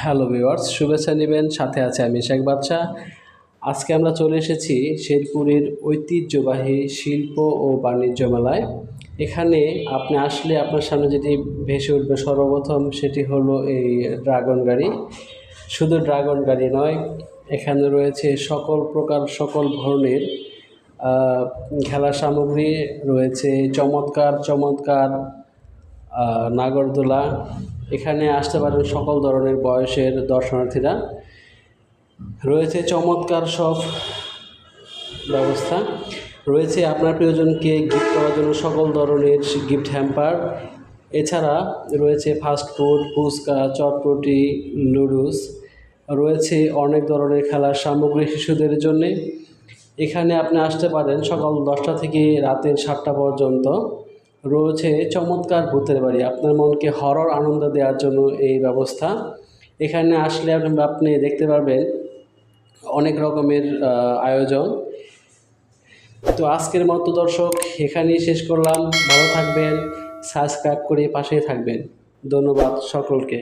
Hello viewers, শুভেচ্ছা নেবেন। সাথে আছে আমি শেখ বাদশা। আজকে আমরা চলে এসেছি শেরপুরের ঐতিহ্যবাহী শিল্প ও বাণিজ্য মেলায়। এখানে আপনি আসলে আপনার সামনে যেটি ভেসে উঠবে সর্বপ্রথম সেটি হলো এই ড্রাগন গাড়ি। শুধু ড্রাগন গাড়ি নয়, এখানে রয়েছে সকল প্রকার, সকল ধরনের খেলার সামগ্রী, রয়েছে চমৎকার চমৎকার নাগরদোলা এখানে আসতে পারেন সকল ধরনের বয়সের দর্শনার্থীরা। রয়েছে চমৎকার সব ব্যবস্থা। রয়েছে আপনার প্রিয়জনকে গিফট করার জন্য সকল ধরনের গিফট হ্যাম্পার এছাড়া রয়েছে ফাস্ট ফুড ফুচকা, চটপটি নুডলস রয়েছে অনেক ধরনের খেলার সামগ্রী শিশুদের জন্যে। এখানে আপনি আসতে পারেন সকাল দশটা থেকে রাতের সাতটা পর্যন্ত। রয়েছে চমৎকার ভূতের বাড়ি। আপনার মনকে হরর আনন্দ দেওয়ার জন্য এই ব্যবস্থা। এখানে আসলে আপনি দেখতে পারবেন অনেক রকমের আয়োজন। তো আজকের মতো দর্শক, এখানেই শেষ করলাম। ভালো থাকবেন, সাবস্ক্রাইব করে পাশে থাকবেন। ধন্যবাদ সকলকে।